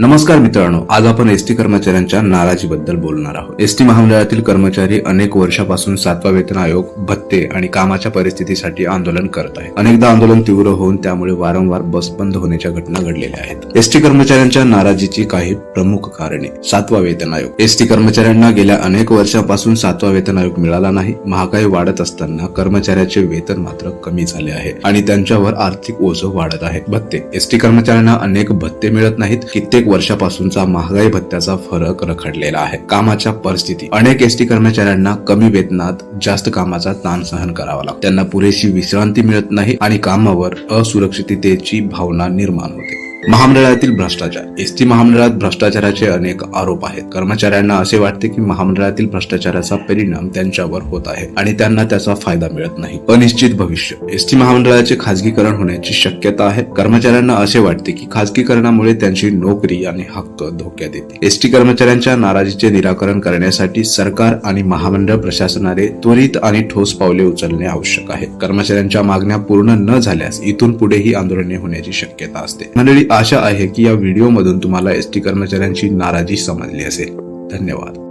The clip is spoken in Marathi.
नमस्कार मित्रांनो आज आपण एसटी कर्मचाऱ्यांच्या नाराजीबद्दल बोलणार आहोत. एसटी महामंडळातील कर्मचारी अनेक वर्षापासून सातवा वेतन आयोग भत्ते आणि कामाच्या परिस्थितीसाठी आंदोलन करत आहेत. अनेकदा आंदोलन तीव्र होऊन त्यामुळे वारंवार बस बंद होण्याच्या घटना घडलेल्या आहेत. एसटी कर्मचाऱ्यांच्या नाराजीची काही प्रमुख कारणे. सातवा वेतन आयोग. एसटी कर्मचाऱ्यांना गेल्या अनेक वर्षापासून सातवा वेतन आयोग मिळाला नाही. महागाई वाढत असताना कर्मचाऱ्याचे वेतन मात्र कमी झाले आहे आणि त्यांच्यावर आर्थिक ओझं वाढत आहे. भत्ते. एसटी कर्मचाऱ्यांना अनेक भत्ते मिळत नाहीत. कित्येक वर्षापासूनचा महागाई भत्त्याचा फरक रखडलेला आहे. कामाच्या परिस्थिती अनेक एसटी कर्मचाऱ्यांना कमी वेतनात जास्त कामाचा ताण सहन करावा लागतो. त्यांना पुरेशी विश्रांती मिळत नाही आणि कामावर असुरक्षिततेची भावना निर्माण होते. महामंडळातील भ्रष्टाचार. एसटी महामंडळात भ्रष्टाचाराचे अनेक आरोप आहेत. कर्मचाऱ्यांना असे वाटते की महामंडळातील भ्रष्टाचाराचा परिणाम त्यांच्यावर होत आहे आणि त्यांना त्याचा फायदा मिळत नाही. अनिश्चित भविष्य. एसटी महामंडळाचे खासगीकरण होण्याची शक्यता आहे. कर्मचाऱ्यांना असे वाटते की खासगीकरणामुळे त्यांची नोकरी आणि हक्क धोक्यात येते एसटी कर्मचाऱ्यांच्या नाराजीचे निराकरण करण्यासाठी सरकार आणि महामंडळ प्रशासनाने त्वरित आणि ठोस पावले उचलणे आवश्यक आहे कर्मचाऱ्यांच्या मागण्या पूर्ण न झाल्यास इथून पुढेही आंदोलने होण्याची शक्यता असते. मंडळी आशा आहे की या व्हिडिओमधून तुम्हाला एस टी कर्मचाऱ्यांची नाराजी समजली असेल. धन्यवाद.